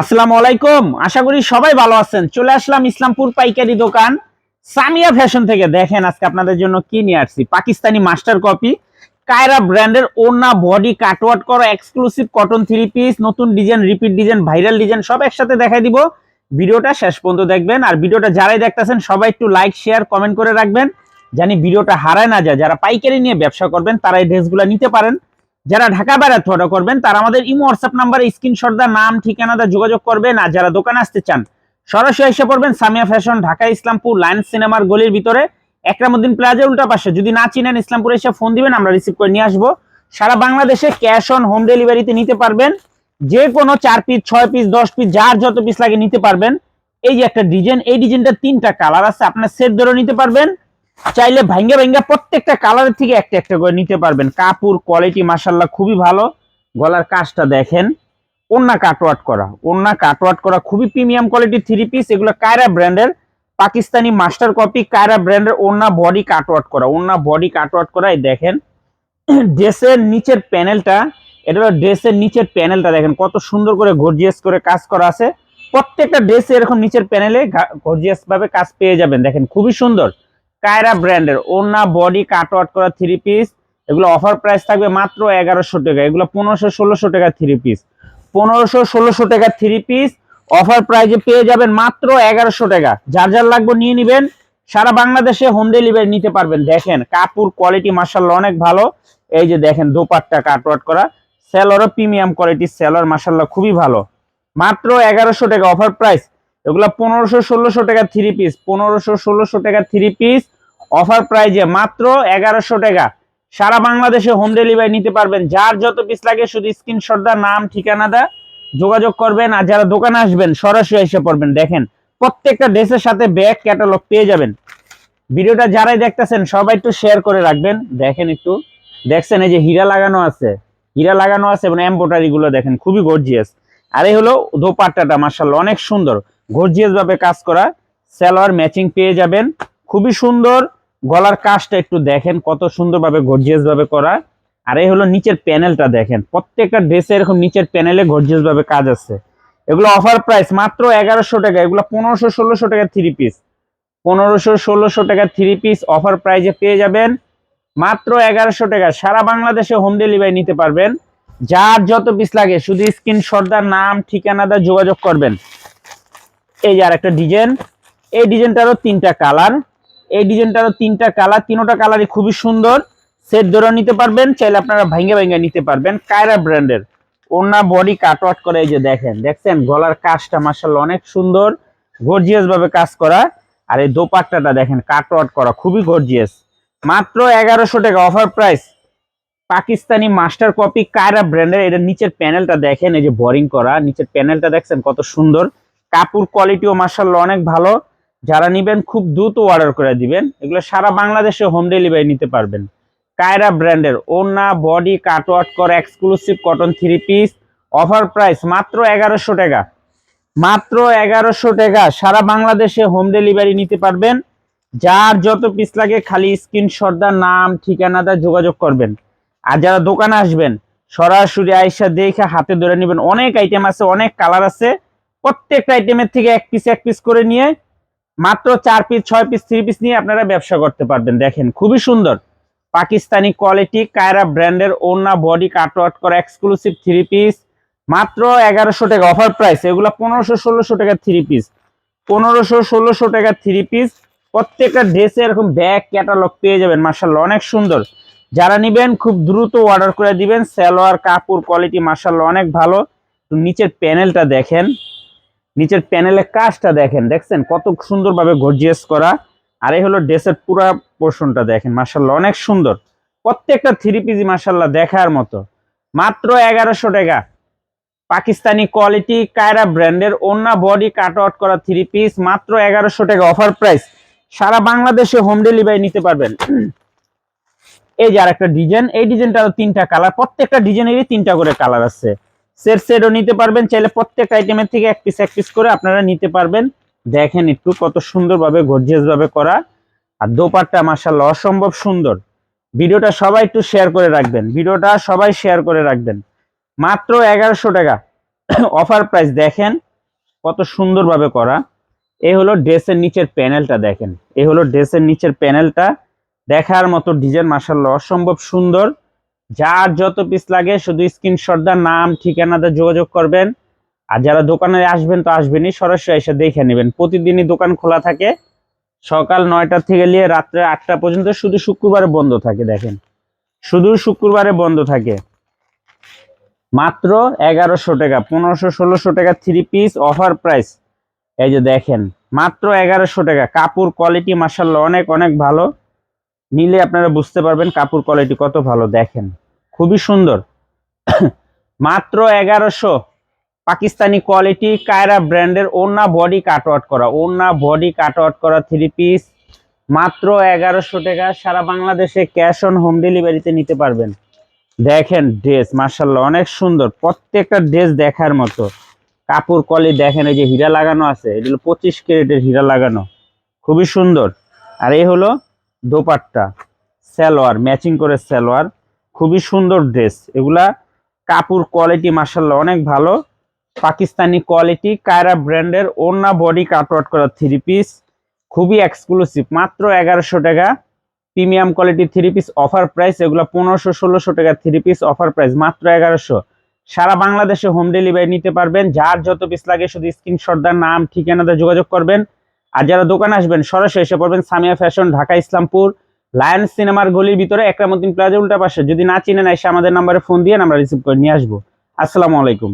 আসসালামু আলাইকুম। আশা করি সবাই ভালো আছেন। চলে আসলাম ইসলামপুর পাইকারি দোকান। সামিয়া ফ্যাশন থেকে দেখেন আজকে আপনাদের জন্য কি নিয়ে আসছি। Pakistani master copy. কায়রা ব্র্যান্ডের ওনা বডি কাটওয়ার্ট করা এক্সক্লুসিভ কটন থ্রি পিস নতুন design repeat design viral design সব একসাথে দেখাই দিব। ভিডিওটা শেষ পর্যন্ত দেখবেন। আর ভিডিওটা যারাই দেখতেছেন, সবাই একটু লাইক শেয়ার কমেন্ট করে রাখবেন। জানি ভিডিওটা হারায় না যায়। যারা পাইকারি নিয়ে ব্যবসা করবেন, তারা এই ড্রেসগুলো নিতে পারেন। যারা ঢাকা বেড়াতে অর্ডার করবেন, তারা আমাদের ইমো হোয়াটসঅ্যাপ নাম্বারে স্ক্রিনশট দা নাম ঠিকানাটা যোগাযোগ করবেন। আর যারা দোকানে আসতে চান, সরাসরি এসে পড়বেন সামিয়া ফ্যাশন ঢাকা, ইসলামপুর লায়ন সিনেমার গলির ভিতরে, একরামুদ্দিন প্লাজা উল্টা পাশে। যদি না চিনেন ইসলামপুরে এসে ফোন দিবেন, আমরা রিসিভ করে নিয়ে আসব। সারা বাংলাদেশে ক্যাশ অন হোম ডেলিভারিতে নিতে পারবেন। যে কোনো চার পিস ছয় পিস দশ পিস যার যত পিস লাগে নিতে পারবেন। এই যে একটা ডিজাইন এই ডিজাইনটা তিনটা কালার আছে, আপনার সেট ধরে নিতে পারবেন। চাইলে ভাঙ্গা ভাঙ্গা প্রত্যেকটা কালারের থেকে একটা একটা করে নিতে পারবেন। কাপড় কোয়ালিটি মাসাল্লাহ খুবই ভালো। গলার কাজটা দেখেন। ওন্না কাটওয়াট করা। ওন্না কাটওয়াট করা খুবই প্রিমিয়াম কোয়ালিটি থ্রি পিস এগুলো কায়রা ব্র্যান্ডের পাকিস্তানি মাস্টার কপি কায়রা ব্র্যান্ডের ওন্না বডি কাটওয়াট করা। ওন্না বডি কাটওয়াট করা, এই দেখেন। ড্রেসের নিচের প্যানেলটা এটা ড্রেসের নিচের প্যানেলটা দেখেন। কত সুন্দর করে গর্জিয়াস করে কাজ করা আছে। প্রত্যেকটা ড্রেসে এরকম নিচের প্যানেলে গর্জিয়াস ভাবে কাজ পেয়ে যাবেন। দেখেন, খুবই সুন্দর। কায়রা ব্র্যান্ডের ওনা বডি কাটওয়াট করা থ্রি পিস এগুলো অফার প্রাইস থাকবে মাত্র এগারোশো টাকা। এগুলো পনেরোশো, ষোলোশো টাকা থ্রি পিস পনেরোশো, ষোলোশো টাকা থ্রি পিস অফার প্রাইজে পেয়ে যাবেন মাত্র এগারোশো টাকা। যার যার লাগবে নিয়ে নেবেন। সারা বাংলাদেশে হোম ডেলিভারি নিতে পারবেন। দেখেন, কাপড় কোয়ালিটি মার্শাল্লাহ অনেক ভালো। এই যে দেখেন, দোপাট্টা কাটওয়াট করা। সেলরও প্রিমিয়াম কোয়ালিটি সেলর মার্শাল্লাহ খুবই ভালো। মাত্র এগারোশো টাকা অফার প্রাইস এগুলো পনেরোশো, ষোলোশো টাকা থ্রি পিস পনেরোশো, ষোলোশো টাকা থ্রি পিস অফার প্রাইজে মাত্র এগারোশো টাকা। সারা বাংলাদেশে হোম ডেলিভারি নিতে পারবেন। যার যত পিস লাগে শুধু স্ক্রিনশট দা নাম, ঠিকানা দা যোগাযোগ করবেন আর যারা দোকানে আসবেন, সরাসরি এসে পড়বেন। দেখেন, প্রত্যেকটা ড্রেসের সাথে ব্যাগ ক্যাটালগ পেয়ে যাবেন। ভিডিওটা যারাই দেখতেছেন, সবাই একটু শেয়ার করে রাখবেন। দেখেন একটু। দেখছেন, এই যে হীরা লাগানো আছে। হীরা লাগানো আছে এবংগুলো দেখেন, খুবই গর্জিয়াস আর এই হলো দোপাট্টাটা মার্শাল অনেক সুন্দর। গর্জিয়াস ভাবে কাজ করা সালোয়ার ম্যাচিং পেয়ে যাবেন। খুবই সুন্দর। গলার কাজটা একটু দেখেন কত সুন্দরভাবে গর্জিয়াস ভাবে করা। আর এই হলো নিচের প্যানেলটা দেখেন। প্রত্যেকটা ড্রেসে এরকম নিচের প্যানেলে গর্জিয়াস ভাবে কাজ আছে। এগুলো অফার প্রাইস মাত্র এগারোশো টাকা, এগুলো পনেরোশো, ষোলোশো টাকা থ্রি পিস পনেরোশো, ষোলোশো টাকা থ্রি পিস অফার প্রাইজে পেয়ে যাবেন। মাত্র এগারোশো টাকা। সারা বাংলাদেশে হোম ডেলিভারি নিতে পারবেন। যার যত পিস লাগে, শুধু স্ক্রিনশট দা নাম, ঠিকানা দা যোগাযোগ করবেন। এই যে আর একটা ডিজাইন এই ডিজাইনটারও তিনটা কালার এই ডিজাইনটারও তিনটা কালার, তিনোটা কালারই খুবই সুন্দর। সেট ধরে নিতে পারবেন, চাইলে আপনারা ভাঙ্গে ভাঙ্গে নিতে পারবেন। কায়রা ব্র্যান্ডের। ওনা বডি কাটওয়াট করে এই যে দেখেন, দেখছেন? গলার কাজটা মার্শাল অনেক সুন্দর গর্জিয়াস ভাবে কাজ করা। আর এই দোপাট্টাটা দেখেন কাটওয়াট করা, খুবই গর্জিয়াস মাত্র এগারোশো টাকা offer price Pakistani master copy Kaira ব্র্যান্ডের এটা নিচের প্যানেলটা দেখেন, এই যে বোরিং করা। নিচের প্যানেলটা দেখছেন কত সুন্দর। কাপড় কোয়ালিটিও মার্শাল্লাহ অনেক ভালো। যারা নিবেন খুব দ্রুত অর্ডার করে দিবেন, এগুলো সারা বাংলাদেশে হোম ডেলিভারি নিতে পারবেন। কায়রা ব্র্যান্ডের ওনা বডি কাটওয়াট কর exclusive cotton three piece offer price মাত্র এগারোশো টাকা। মাত্র এগারোশো টাকা সারা বাংলাদেশে হোম ডেলিভারি নিতে পারবেন। যার যত পিস লাগে খালি স্ক্রিনশট দা নাম, ঠিকানা দা যোগাযোগ করবেন। আর যারা দোকানে আসবেন, সরাসরি আইসা দেখে হাতে ধরে নেবেন। অনেক আইটেম আছে, অনেক কালার আছে। প্রত্যেকটা আইটেমের থেকে এক পিস এক পিস করে নিয়ে মাত্র চার পিস ছয় পিস থ্রি পিস নিয়ে আপনারা ব্যবসা করতে পারবেন। দেখেন, খুবই সুন্দর। পাকিস্তানি কোয়ালিটি কায়রা ব্র্যান্ডের ওনা বডি কাটওয়াট করা এক্সক্লুসিভ থ্রি পিস মাত্র এগারোশো টাকা অফার প্রাইস এগুলো পনেরোশো, ষোলোশো টাকা থ্রি পিস পনেরোশো, ষোলোশো টাকা থ্রি পিস প্রত্যেকটা ড্রেসে এরকম ব্যাগ ক্যাটালগ পেয়ে যাবেন মার্শাল্লাহ অনেক সুন্দর। যারা নিবেন, খুব দ্রুত অর্ডার করে দিবেন। সালোয়ার, কাপড় কোয়ালিটি মার্শাল্লাহ অনেক ভালো। নিচের প্যানেলটা দেখেন। নিচের প্যানেলের কাজটা দেখেন, দেখছেন? কত সুন্দরভাবে গর্জিয়াস করা। আর এই হলো ড্রেসের পুরা পোর্শনটা দেখেন মার্শাল্লাহ অনেক সুন্দর। প্রত্যেকটা থ্রি পিজি মার্শাল্লাহ দেখার মতো। মাত্র এগারোশো টাকা। পাকিস্তানি কোয়ালিটি কায়রা ব্র্যান্ডের অন্য বডি কাট আউট করা থ্রি পিস মাত্র এগারোশো টাকা অফার প্রাইস সারা বাংলাদেশে হোম ডেলিভারি নিতে পারবেন। এই যে আর একটা ডিজাইন এই ডিজাইনটারও তিনটা কালার প্রত্যেকটা ডিজাইনেরই তিনটা করে কালার আছে। সেট সেটও নিতে পারবেন। চাইলে প্রত্যেকটা আইটেমের থেকে এক পিস এক পিস করে আপনারা নিতে পারবেন। দেখেন একটু কত সুন্দরভাবে গর্জিয়াস ভাবে করা। আর দোপাট্টা মাসাল্লাহ অসম্ভব সুন্দর। ভিডিওটা সবাই একটু শেয়ার করে রাখবেন। ভিডিওটা সবাই শেয়ার করে রাখবেন। মাত্র এগারোশো টাকা। অফার প্রাইস দেখেন কত সুন্দরভাবে করা। এই হলো ড্রেসের নিচের প্যানেলটা দেখেন। এই হলো ড্রেসের নিচের প্যানেলটা দেখার মতো ডিজাইন মার্শাল্লাহ অসম্ভব সুন্দর। যার যত পিস লাগে, শুধু স্ক্রিনশট দা নাম, ঠিকানাতে যোগাযোগ করবেন। আর যারা দোকানে আসবেন তো আসবেনই, সরাসরি এসে দেখে নেবেন। প্রতিদিনই দোকান খোলা থাকে। সকাল নয়টা থেকে নিয়ে রাত্রে আটটা পর্যন্ত শুধু শুক্রবারে বন্ধ থাকে, দেখেন। শুধু শুক্রবারে বন্ধ থাকে। মাত্র এগারোশো টাকা, পনেরোশো, ষোলোশো টাকা থ্রি পিস অফার প্রাইস এই যে দেখেন, মাত্র এগারোশো টাকা। কাপড় কোয়ালিটি মার্শাল্লাহ অনেক অনেক ভালো। নিলে আপনারা বুঝতে পারবেন কাপড় কোয়ালিটি কত ভালো, দেখেন। খুবই সুন্দর। মাত্র এগারোশো পাকিস্তানি কোয়ালিটি কায়রা ব্র্যান্ডের ওনা বডি কাট আউট করা। ওনা বডি কাট আউট করা থ্রি পিস মাত্র এগারোশো টাকা। সারা বাংলাদেশে ক্যাশ অন হোম ডেলিভারিতে নিতে পারবেন। দেখেন ড্রেস মার্শাল্লাহ অনেক সুন্দর। প্রত্যেকটা ড্রেস দেখার মতো। কাপড় কলি দেখেন, এই যে হীরা লাগানো আছে, এগুলো পঁচিশ ক্যারেটের হীরা লাগানো। খুবই সুন্দর। আর এই হলো দোপাট্টা, সালোয়ার ম্যাচিং করে সালোয়ার, খুবই সুন্দর ড্রেস এগুলা কাপড় কোয়ালিটি মার্শাল্লাহ অনেক ভালো। পাকিস্তানি কোয়ালিটি কায়রা ব্র্যান্ডের ওনা বডি কাটওয়ার্ট করা থ্রি পিস খুবই এক্সক্লুসিভ মাত্র এগারোশো টাকা। Premium quality three piece offer price এগুলো পনেরোশো, ষোলোশো টাকা থ্রি পিস অফার প্রাইস মাত্র এগারোশো। সারা বাংলাদেশে হোম ডেলিভারি নিতে পারবেন। যার যত পিস লাগে শুধু স্ক্রিনশট দেওয়ার নাম, ঠিকানাতে যোগাযোগ করবেন। আর যারা দোকান আসবেন, সরাসরি এসে পড়বেন সামিয়া ফ্যাশন, ঢাকা, ইসলামপুর, লায়ন্স সিনেমার গলির ভিতরে একরামুদ্দিন প্লাজা উল্টা পাশে। যদি না চিনে চিনেন সে আমাদের নাম্বারে ফোন দিয়ে আমরা রিসিভ করে নিয়ে আসব। আসসালামু আলাইকুম।